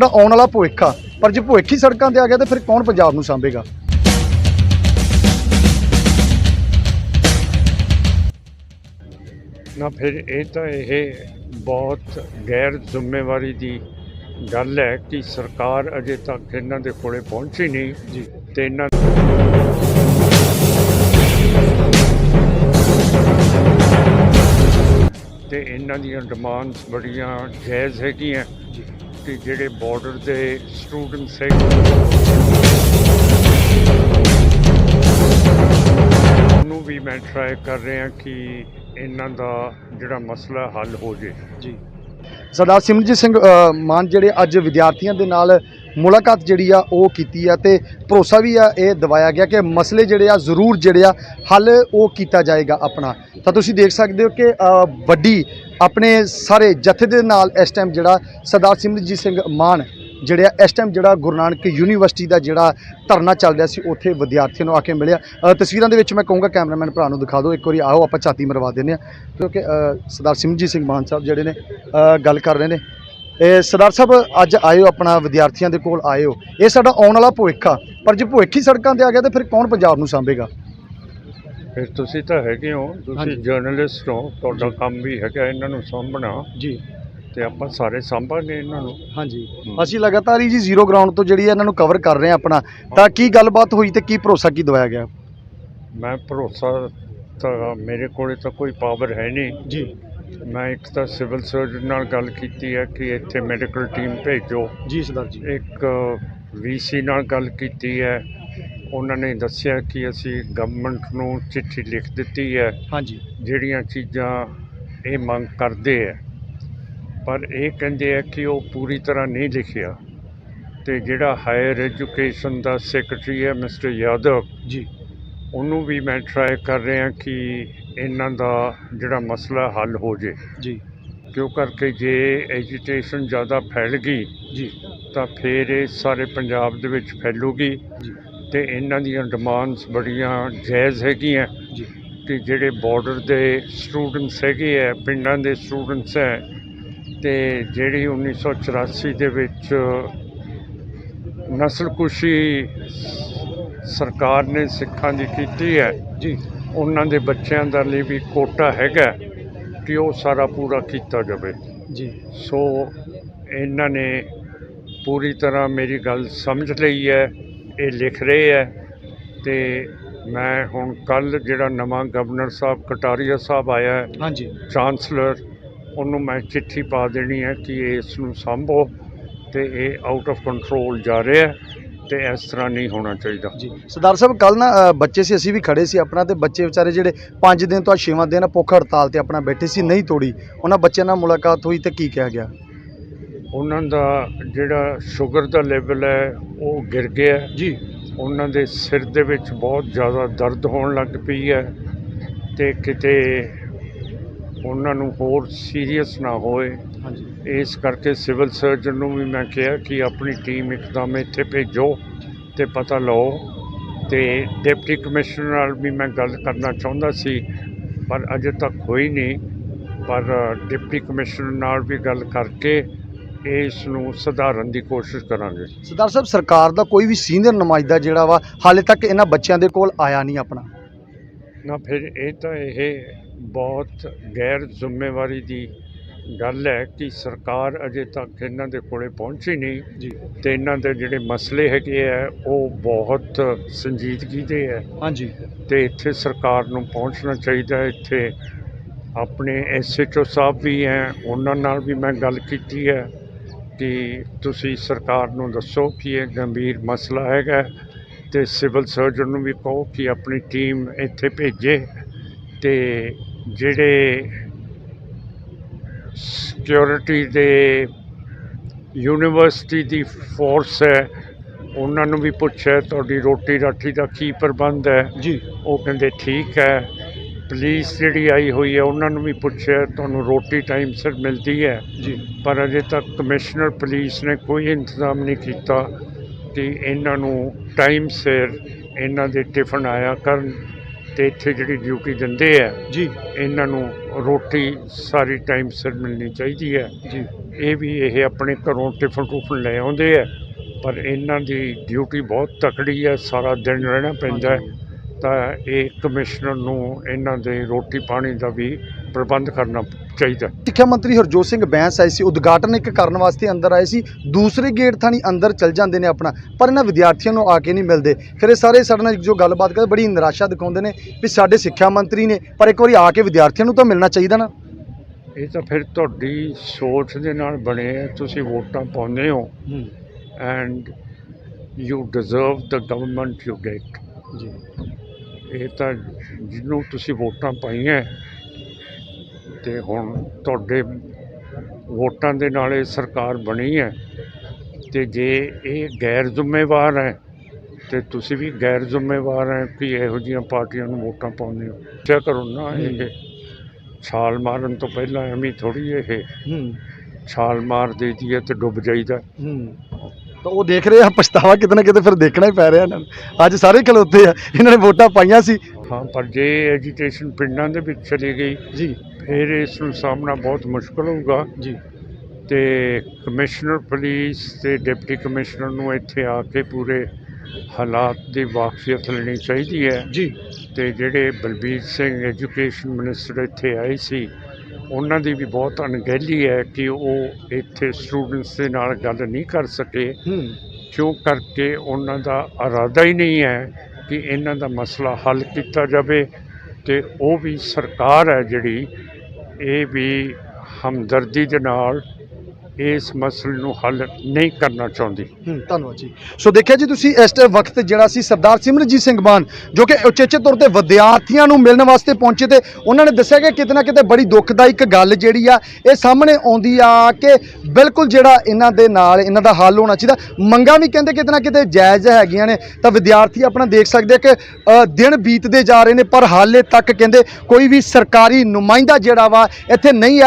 ਦਾ ਆਉਣ ਵਾਲਾ ਭਵਿੱਖ ਆ ਪਰ ਜੇ ਭਵਿੱਖ ਹੀ ਸੜਕਾਂ ਤੇ ਆ ਗਿਆ ਤਾਂ ਫਿਰ ਕੌਣ ਪੰਜਾਬ ਨੂੰ ਸਾਂਭੇਗਾ? ਨਾ ਫਿਰ ਇਹ ਤਾਂ ਇਹ ਬਹੁਤ ਗੈਰ ਜ਼ਿੰਮੇਵਾਰੀ ਦੀ ਗੱਲ ਹੈ ਕਿ ਸਰਕਾਰ ਅਜੇ ਤੱਕ ਇਹਨਾਂ ਦੇ ਕੋਲੇ ਪਹੁੰਚੀ ਨਹੀਂ ਜੀ। ਤੇ ਇਹਨਾਂ ਤੇ ਇਹਨਾਂ ਦੀਆਂ ਡਿਮਾਂਡਸ ਬੜੀਆਂ ਜਾਇਜ਼ ਹੈਗੀਆਂ। ਜੀ ਜਿਹੜੇ ਬਾਰਡਰ ਦੇ ਸਟੂਡੈਂਟਸ ਹੈ ਨੂੰ ਵੀ ਮੈਂ ਟਰਾਈ ਕਰ ਰਿਹਾ ਕਿ ਇਹਨਾਂ ਦਾ ਜਿਹੜਾ ਮਸਲਾ ਹੱਲ ਹੋ ਜੇ। ਜੀ। ਸਰਦਾਰ ਸਿਮਰਜੀਤ ਸਿੰਘ ਮਾਨ ਜਿਹੜੇ ਅੱਜ ਵਿਦਿਆਰਥੀਆਂ ਦੇ ਨਾਲ ਮੁਲਾਕਾਤ ਜਿਹੜੀ ਆ, ਉਹ ਕੀਤੀ ਆ ਤੇ ਭਰੋਸਾ ਵੀ ਆ, ਇਹ ਦਵਾਇਆ ਗਿਆ ਕਿ ਮਸਲੇ ਜਿਹੜੇ ਆ, ਜ਼ਰੂਰ ਜਿਹੜੇ ਆ, ਹੱਲ ਉਹ ਕੀਤਾ ਜਾਏਗਾ ਆਪਣਾ। ਤਾਂ ਤੁਸੀਂ ਦੇਖ ਸਕਦੇ ਹੋ ਕਿ ਵੱਡੀ ਆਪਣੇ ਸਾਰੇ ਜਥੇ ਦੇ ਨਾਲ ਇਸ ਟਾਈਮ ਜਿਹੜਾ ਸਰਦਾਰ ਸਿਮਰਜੀਤ ਸਿੰਘ ਮਾਨ ਜਿਹੜੇ ਆ, ਇਸ ਟਾਈਮ ਜਿਹੜਾ ਗੁਰੂ ਨਾਨਕ ਯੂਨੀਵਰਸਿਟੀ ਦਾ ਜਿਹੜਾ ਧਰਨਾ ਚੱਲ ਰਿਹਾ ਸੀ, ਉੱਥੇ ਵਿਦਿਆਰਥੀਆਂ ਨੂੰ ਆ ਕੇ ਮਿਲਿਆ। ਤਸਵੀਰਾਂ ਦੇ ਵਿੱਚ ਮੈਂ ਕਹੂੰਗਾ ਕੈਮਰਾਮੈਨ ਭਰਾ ਨੂੰ ਦਿਖਾ ਦਿਓ, ਇੱਕ ਵਾਰੀ ਆਓ, ਆਪਾਂ ਛਾਤੀ ਮਰਵਾ ਦਿੰਦੇ ਆ ਕਿਉਂਕਿ ਸਰਦਾਰ ਸਿਮਰਜੀਤ ਸਿੰਘ ਮਾਨ ਸਾਹਿਬ ਜਿਹੜੇ ਨੇ ਗੱਲ ਕਰ ਰਹੇ ਨੇ। ਇਹ ਸਰਦਾਰ ਸਾਹਿਬ, ਅੱਜ ਆਇਓ ਆਪਣਾ, ਵਿਦਿਆਰਥੀਆਂ ਦੇ ਕੋਲ ਆਏ ਹੋ ਇਹ ਸਾਡਾ ਆਉਣ ਵਾਲਾ ਭਵਿੱਖ ਆ, ਪਰ ਜੇ ਭਵਿੱਖ ਹੀ ਸੜਕਾਂ ਤੇ ਆ ਗਿਆ, ਤਾਂ ਫਿਰ ਕੌਣ ਪੰਜਾਬ ਨੂੰ ਸਾਂਭੇਗਾ? ਫਿਰ ਤੁਸੀਂ ਤਾਂ ਹੈਗੇ ਹੋ ਤੁਸੀਂ ਹਾਂਜੀ। ਜਰਨਲਿਸਟ ਹੋ ਤੁਹਾਡਾ ਕੰਮ ਵੀ ਹੈਗਾ ਇਹਨਾਂ ਨੂੰ ਸਾਂਭਣਾ। ਜੀ। ਤੇ ਆਪਾਂ ਸਾਰੇ ਸਾਂਭਾਂਗੇ ਇਹਨਾਂ ਨੂੰ। ਹਾਂਜੀ। ਅਸੀਂ ਲਗਾਤਾਰ ਹੀ ਜੀ ਜ਼ੀਰੋ ਗਰਾਊਂਡ ਤੋਂ ਜਿਹੜੀ ਇਹਨਾਂ ਨੂੰ ਕਵਰ ਕਰ ਰਹੇ ਆ ਆਪਣਾ ਤਾਂ ਕੀ ਗੱਲਬਾਤ ਹੋਈ ਤੇ ਕੀ ਭਰੋਸਾ ਕੀ ਦਵਾਇਆ ਗਿਆ? ਮੈਂ ਭਰੋਸਾ ਤਾਂ ਮੇਰੇ ਕੋਲੇ ਤਾਂ ਕੋਈ ਪਾਵਰ ਹੈ ਨਹੀਂ। ਜੀ। ਮੈਂ ਇੱਕ ਤਾਂ ਸਿਵਲ ਸਰਜਨ ਨਾਲ ਗੱਲ ਕੀਤੀ ਹੈ ਕਿ ਇੱਥੇ ਮੈਡੀਕਲ ਟੀਮ ਭੇਜੋ। ਜੀ ਸਰਦਾਰ ਜੀ। ਇੱਕ ਵੀਸੀ ਨਾਲ ਗੱਲ ਕੀਤੀ ਹੈ। ਉਹਨਾਂ ਨੇ ਦੱਸਿਆ ਕਿ ਅਸੀਂ ਗਵਰਨਮੈਂਟ ਨੂੰ ਚਿੱਠੀ ਲਿਖ ਦਿੱਤੀ ਹੈ। ਹਾਂਜੀ। ਜਿਹੜੀਆਂ ਚੀਜ਼ਾਂ ਇਹ ਮੰਗ ਕਰਦੇ ਹੈ। ਪਰ ਇਹ ਕਹਿੰਦੇ ਆ ਕਿ ਉਹ ਪੂਰੀ ਤਰ੍ਹਾਂ ਨਹੀਂ ਲਿਖਿਆ। ਤੇ ਜਿਹੜਾ ਹਾਇਰ ਐਜੂਕੇਸ਼ਨ ਦਾ ਸੈਕਟਰੀ ਹੈ ਮਿਸਟਰ ਯਾਦਵ ਜੀ। ਉਹਨੂੰ ਵੀ ਮੈਂ ਟਰਾਈ ਕਰ ਰਿਹਾ ਕਿ ਇਹਨਾਂ ਦਾ ਜਿਹੜਾ ਮਸਲਾ ਹੱਲ ਹੋ ਜੇ। ਜੀ। ਕਿਉਂ ਕਰਕੇ ਜੇ ਐਜੀਟੇਸ਼ਨ ਜ਼ਿਆਦਾ ਫੈਲ ਗਈ ਜੀ। ਤਾਂ ਫਿਰ ਇਹ ਸਾਰੇ ਪੰਜਾਬ ਦੇ ਵਿੱਚ ਫੈਲੂਗੀ। ਜੀ। ਤੇ ਇਹਨਾਂ ਦੀਆਂ ਡਿਮਾਂਡਸ ਬੜੀਆਂ ਜਾਇਜ਼ ਹੈਗੀਆਂ। ਜੀ। ਕਿ ਜਿਹੜੇ ਬਾਰਡਰ ਦੇ ਸਟੂਡੈਂਟਸ ਹੈਗੇ ਆ ਪਿੰਡਾਂ ਦੇ ਸਟੂਡੈਂਟਸ ਹੈ ਤੇ ਜਿਹੜੀ 1984 ਦੇ ਵਿੱਚ ਨਸਲਕੁਸ਼ੀ ਸਰਕਾਰ ਨੇ ਸਿੱਖਾਂ ਦੀ ਕੀਤੀ ਹੈ ਜੀ। ਉਹਨਾਂ ਦੇ ਬੱਚਿਆਂ ਦਾ ਲਈ ਵੀ ਕੋਟਾ ਹੈਗਾ ਕਿ ਉਹ ਸਾਰਾ ਪੂਰਾ ਕੀਤਾ ਜਾਵੇ। ਜੀ। ਸੋ ਇਹਨਾਂ ਨੇ ਪੂਰੀ ਤਰ੍ਹਾਂ ਮੇਰੀ ਗੱਲ ਸਮਝ ਲਈ ਹੈ। ਇਹ ਲਿਖ ਰਹੇ ਹੈ ਤੇ ਮੈਂ ਹੁਣ ਕੱਲ ਜਿਹੜਾ ਨਵਾਂ ਗਵਰਨਰ ਸਾਹਿਬ ਕਟਾਰੀਆ ਸਾਹਿਬ ਆਇਆ ਹੈ ਹਾਂਜੀ। ਚਾਂਸਲਰ ਉਹਨੂੰ ਮੈਂ ਚਿੱਠੀ ਪਾ ਦੇਣੀ ਹੈ ਕਿ ਇਸ ਨੂੰ ਸੰਭੋ ਤੇ ਇਹ ਆਊਟ ਆਫ ਕੰਟਰੋਲ ਜਾ ਰਿਹਾ ਹੈ ਤੇ ਇਸ ਤਰ੍ਹਾਂ ਨਹੀਂ ਹੋਣਾ ਚਾਹੀਦਾ। ਜੀ। ਸਰਦਾਰ ਸਾਹਿਬ ਕੱਲ ਨਾ ਅ, ਬੱਚੇ ਸੀ ਅਸੀਂ ਵੀ ਖੜੇ ਸੀ ਆਪਣਾ ਤੇ ਬੱਚੇ ਵਿਚਾਰੇ ਜਿਹੜੇ 5 ਦਿਨ ਤੋਂ 6ਵਾਂ ਦਿਨ ਆ, ਭੁੱਖ ਹੜਤਾਲ ਤੇ ਆਪਣਾ ਬੈਠੇ ਸੀ ਨਹੀਂ ਤੋੜੀ। ਉਹਨਾਂ ਬੱਚਿਆਂ ਨਾਲ ਮੁਲਾਕਾਤ ਹੋਈ ਤੇ ਕੀ ਕਿਹਾ ਗਿਆ? ਉਹਨਾਂ ਦਾ ਜਿਹੜਾ ਸ਼ੂਗਰ ਦਾ ਲੈਵਲ ਹੈ ਉਹ ਗਿਰ ਗਿਆ। ਜੀ। ਉਹਨਾਂ ਦੇ ਸਿਰ ਦੇ ਵਿੱਚ ਬਹੁਤ ਜ਼ਿਆਦਾ ਦਰਦ ਹੋਣ ਲੱਗ ਪਈ ਹੈ ਤੇ ਕਿਤੇ ਉਹਨਾਂ ਨੂੰ ਹੋਰ ਸੀਰੀਅਸ ਨਾ ਹੋਏ। ਹਾਂਜੀ। ਇਸ ਕਰਕੇ ਸਿਵਲ ਸਰਜਨ ਨੂੰ ਵੀ ਮੈਂ ਕਿਹਾ ਕਿ ਆਪਣੀ ਟੀਮ ਇੱਕਦਮ ਇੱਥੇ ਭੇਜੋ ਤੇ ਪਤਾ ਲਓ ਤੇ ਡਿਪਟੀ ਕਮਿਸ਼ਨਰ ਨਾਲ ਵੀ ਮੈਂ ਗੱਲ ਕਰਨਾ ਚਾਹੁੰਦਾ ਸੀ ਪਰ ਅਜੇ ਤੱਕ ਹੋਈ ਨਹੀਂ। ਪਰ ਡਿਪਟੀ ਕਮਿਸ਼ਨਰ ਨਾਲ ਵੀ ਗੱਲ ਕਰਕੇ ਇਸ ਨੂੰ ਸੁਧਾਰਨ ਦੀ ਕੋਸ਼ਿਸ਼ ਕਰਾਂਗੇ। ਸਰਦਾਰ ਸਾਹਿਬ ਸਰਕਾਰ ਦਾ ਕੋਈ ਵੀ ਸੀਨੀਅਰ ਨੁਮਾਇੰਦਾ ਜਿਹੜਾ ਵਾ ਹਾਲੇ ਤੱਕ ਇਹਨਾਂ ਬੱਚਿਆਂ ਦੇ ਕੋਲ ਆਇਆ ਨਹੀਂ ਆਪਣਾ। ਨਾ ਫਿਰ ਇਹ ਤਾਂ ਇਹ ਬਹੁਤ ਗੈਰ ਜ਼ਿੰਮੇਵਾਰੀ ਦੀ ਗੱਲ ਹੈ ਕਿ ਸਰਕਾਰ ਅਜੇ ਤੱਕ ਇਹਨਾਂ ਦੇ ਕੋਲੇ ਪਹੁੰਚੀ ਨਹੀਂ। ਜੀ। ਤੇ ਇਹਨਾਂ ਦੇ ਜਿਹੜੇ ਮਸਲੇ ਹੈਗੇ ਆ ਉਹ ਬਹੁਤ ਸੰਜੀਦਗੀ ਦੇ ਹੈ ਹਾਂਜੀ। ਤੇ ਇੱਥੇ ਸਰਕਾਰ ਨੂੰ ਪਹੁੰਚਣਾ ਚਾਹੀਦਾ ਹੈ। ਇੱਥੇ ਆਪਣੇ ਐਸਐਚਓ ਸਾਹਿਬ ਵੀ ਹੈ ਉਹਨਾਂ ਨਾਲ ਵੀ ਮੈਂ ਗੱਲ ਕੀਤੀ ਹੈ। ਕਿ ਤੁਸੀਂ ਸਰਕਾਰ ਨੂੰ ਦੱਸੋ ਕਿ ਇਹ ਗੰਭੀਰ ਮਸਲਾ ਹੈਗਾ ਤੇ ਸਿਵਲ ਸਰਜਨ ਨੂੰ ਵੀ ਕਹੋ ਕਿ ਆਪਣੀ ਟੀਮ ਇੱਥੇ ਭੇਜੇ ਤੇ ਜਿਹੜੇ ਸਿਕਿਉਰਿਟੀ ਦੇ ਯੂਨੀਵਰਸਿਟੀ ਦੀ ਫੋਰਸ ਹੈ ਉਹਨਾਂ ਨੂੰ ਵੀ ਪੁੱਛਿਆ ਤੁਹਾਡੀ ਰੋਟੀ ਰਾਠੀ ਦਾ ਕੀ ਪ੍ਰਬੰਧ ਹੈ? ਜੀ। ਉਹ ਕਹਿੰਦੇ ਠੀਕ ਹੈ। ਪੁਲਿਸ ਜਿਹੜੀ ਆਈ ਹੋਈ ਹੈ ਉਹਨਾਂ ਨੂੰ ਵੀ ਪੁੱਛਿਆ ਤੁਹਾਨੂੰ ਰੋਟੀ ਟਾਈਮ ਸਿਰ ਮਿਲਦੀ ਹੈ? ਜੀ। ਪਰ ਅਜੇ ਤੱਕ ਕਮਿਸ਼ਨਰ ਪੁਲਿਸ ਨੇ ਕੋਈ ਇੰਤਜ਼ਾਮ ਨਹੀਂ ਕੀਤਾ ਕਿ ਇਹਨਾਂ ਨੂੰ ਟਾਈਮ ਸਿਰ ਇਹਨਾਂ ਦੇ ਟਿਫਨ ਆਇਆ ਕਰਨ ਤੇ ਇੱਥੇ ਜਿਹੜੀ ਡਿਊਟੀ ਦਿੰਦੇ ਆ ਜੀ। ਇਹਨਾਂ ਨੂੰ ਰੋਟੀ ਸਾਰੀ ਟਾਈਮ ਸਿਰ ਮਿਲਣੀ ਚਾਹੀਦੀ ਹੈ। ਜੀ। ਇਹ ਵੀ ਇਹ ਆਪਣੇ ਘਰੋਂ ਟਿਫਨ ਟੁਫਨ ਲੈ ਆਉਂਦੇ ਆ ਪਰ ਇਹਨਾਂ ਦੀ ਡਿਊਟੀ ਬਹੁਤ ਤਕੜੀ ਹੈ ਸਾਰਾ ਦਿਨ ਰਹਿਣਾ ਪੈਂਦਾ ਹੈ। ਤਾਂ ਇਹ ਕਮਿਸ਼ਨਰ ਨੂੰ ਇਹਨਾਂ ਦੇ ਰੋਟੀ ਪਾਣੀ ਦਾ ਵੀ ਪ੍ਰਬੰਧ ਕਰਨਾ ਚਾਹੀਦਾ। ਸਿੱਖਿਆ ਮੰਤਰੀ ਹਰਜੋਤ ਸਿੰਘ ਬੈਂਸ ਆਏ ਸੀ ਉਦਘਾਟਨ ਇੱਕ ਕਰਨ ਵਾਸਤੇ ਅੰਦਰ ਆਏ ਸੀ ਦੂਸਰੇ ਗੇਟ ਥਾਣੀ ਅੰਦਰ ਚਲ ਜਾਂਦੇ ਨੇ ਆਪਣਾ ਪਰ ਇਹਨਾਂ ਵਿਦਿਆਰਥੀਆਂ ਨੂੰ ਆ ਕੇ ਨਹੀਂ ਮਿਲਦੇ। ਫਿਰ ਇਹ ਸਾਰੇ ਸਾਡੇ ਨਾਲ ਜੋ ਗੱਲਬਾਤ ਕਰਦੇ ਬੜੀ ਨਿਰਾਸ਼ਾ ਦਿਖਾਉਂਦੇ ਨੇ ਵੀ ਸਾਡੇ ਸਿੱਖਿਆ ਮੰਤਰੀ ਨੇ ਪਰ ਇੱਕ ਵਾਰੀ ਆ ਕੇ ਵਿਦਿਆਰਥੀਆਂ ਨੂੰ ਤਾਂ ਮਿਲਣਾ ਚਾਹੀਦਾ ਨਾ। ਇਹ ਤਾਂ ਫਿਰ ਤੁਹਾਡੀ ਸੋਚ ਦੇ ਨਾਲ ਬਣੇ ਤੁਸੀਂ ਵੋਟਾਂ ਪਾਉਂਦੇ ਹੋ। And you deserve the government you get ਜੀ। ਇਹ ਤਾਂ ਜਿਹਨੂੰ ਤੁਸੀਂ ਵੋਟਾਂ ਪਾਈਆਂ ਤੇ ਹੁਣ ਤੁਹਾਡੇ ਵੋਟਾਂ ਦੇ ਨਾਲ ਇਹ ਸਰਕਾਰ ਬਣੀ ਹੈ ਤੇ ਜੇ ਇਹ ਗੈਰ ਜ਼ਿੰਮੇਵਾਰ ਹੈ ਤੇ ਤੁਸੀਂ ਵੀ ਗੈਰ ਜ਼ਿੰਮੇਵਾਰ ਹੈ ਕਿ ਇਹੋ ਜਿਹੀਆਂ ਪਾਰਟੀਆਂ ਨੂੰ ਵੋਟਾਂ ਪਾਉਂਦੇ ਹੋ। ਕਿਆ ਕਰੋ ਨਾ ਇਹ ਛਾਲ ਮਾਰਨ ਤੋਂ ਪਹਿਲਾਂ ਐਵੇਂ ਥੋੜੀ ਇਹ ਛਾਲ ਮਾਰ ਦੇਈਦੀ ਹੈ ਤੇ ਡੁੱਬ ਜਾਈਦਾ। ਤਾਂ ਉਹ ਦੇਖ ਰਹੇ ਆ ਪਛਤਾਵਾ ਕਿਤੇ ਨਾ ਕਿਤੇ ਫਿਰ ਦੇਖਣਾ ਹੀ ਪੈ ਰਿਹਾ ਇਹਨਾਂ ਨੂੰ। ਅੱਜ ਸਾਰੇ ਖਲੋਤੇ ਆ ਇਹਨਾਂ ਨੇ ਵੋਟਾਂ ਪਾਈਆਂ ਸੀ। ਹਾਂ ਪਰ ਜੇ ਐਜੀਟੇਸ਼ਨ ਪਿੰਡਾਂ ਦੇ ਵਿੱਚ ਚਲੀ ਗਈ ਜੀ। ਫਿਰ ਇਸ ਨੂੰ ਸਾਹਮਣਾ ਬਹੁਤ ਮੁਸ਼ਕਲ ਹੋਊਗਾ। ਜੀ। ਤੇ ਕਮਿਸ਼ਨਰ ਪੁਲਿਸ ਤੇ ਡਿਪਟੀ ਕਮਿਸ਼ਨਰ ਨੂੰ ਇੱਥੇ ਆ ਕੇ ਪੂਰੇ ਹਾਲਾਤ ਦੀ ਵਾਕਫੀਅਤ ਲੈਣੀ ਚਾਹੀਦੀ ਹੈ। ਜੀ। ਤੇ ਜਿਹੜੇ ਬਲਬੀਰ ਸਿੰਘ ਐਜੂਕੇਸ਼ਨ ਮਿਨਿਸਟਰ ਇੱਥੇ ਆਏ ਸੀ ਉਹਨਾਂ ਦੀ ਵੀ ਬਹੁਤ ਅਣਗਹਿਲੀ ਹੈ ਕਿ ਉਹ ਇੱਥੇ ਸਟੂਡੈਂਟਸ ਦੇ ਨਾਲ ਗੱਲ ਨਹੀਂ ਕਰ ਸਕੇ। ਕਿਉਂ ਕਰਕੇ ਉਹਨਾਂ ਦਾ ਇਰਾਦਾ ਹੀ ਨਹੀਂ ਹੈ ਕਿ ਇਹਨਾਂ ਦਾ ਮਸਲਾ ਹੱਲ ਕੀਤਾ ਜਾਵੇ ਤੇ ਉਹ ਵੀ ਸਰਕਾਰ ਹੈ ਜਿਹੜੀ ਇਹ ਵੀ ਹਮਦਰਦੀ ਦੇ ਨਾਲ ਇਸ ਮਸਲੇ ਨੂੰ ਹੱਲ ਨਹੀਂ ਕਰਨਾ ਚਾਹੁੰਦੀ। ਹੂੰ ਧੰਨਵਾਦ ਜੀ। ਸੋ ਦੇਖਿਆ ਜੀ ਤੁਸੀਂ ਇਸ ਟ- ਵਕਤ ਜਿਹੜਾ ਸੀ ਸਰਦਾਰ ਸਿਮਰਨਜੀਤ ਸਿੰਘ ਮਾਨ ਜੋ ਕਿ ਉਚੇਚੇ ਤੌਰ ਤੇ ਵਿਦਿਆਰਥੀਆਂ ਨੂੰ ਮਿਲਣ ਵਾਸਤੇ ਪਹੁੰਚੇ ਤੇ ਉਹਨਾਂ ਨੇ ਦੱਸਿਆ ਕਿ ਕਿਤੇ ਨਾ ਕਿਤੇ ਬੜੀ ਦੁੱਖਦਾਇਕ ਗੱਲ ਜਿਹੜੀ ਆ ਇਹ ਸਾਹਮਣੇ ਆਉਂਦੀ ਆ ਕਿ ਬਿਲਕੁਲ ਜਿਹੜਾ ਇਹਨਾਂ ਦੇ ਨਾਲ ਇਹਨਾਂ ਦਾ ਹੱਲ ਹੋਣਾ ਚਾਹੀਦਾ। ਮੰਗਾਂ ਵੀ ਕਹਿੰਦੇ ਕਿਤੇ ਨਾ ਕਿਤੇ ਜਾਇਜ਼ ਹੈਗੀਆਂ ਨੇ। ਤਾਂ ਵਿਦਿਆਰਥੀ ਆਪਣਾ ਦੇਖ ਸਕਦੇ ਆ ਕਿ ਅ, ਦਿਨ ਬੀਤਦੇ ਜਾ ਰਹੇ ਨੇ ਪਰ ਹਾਲੇ ਤੱਕ ਕਹਿੰਦੇ ਕੋਈ ਵੀ ਸਰਕਾਰੀ ਨੁਮਾਇੰਦਾ ਜਿਹੜਾ ਵਾ ਇੱਥੇ ਨਹੀਂ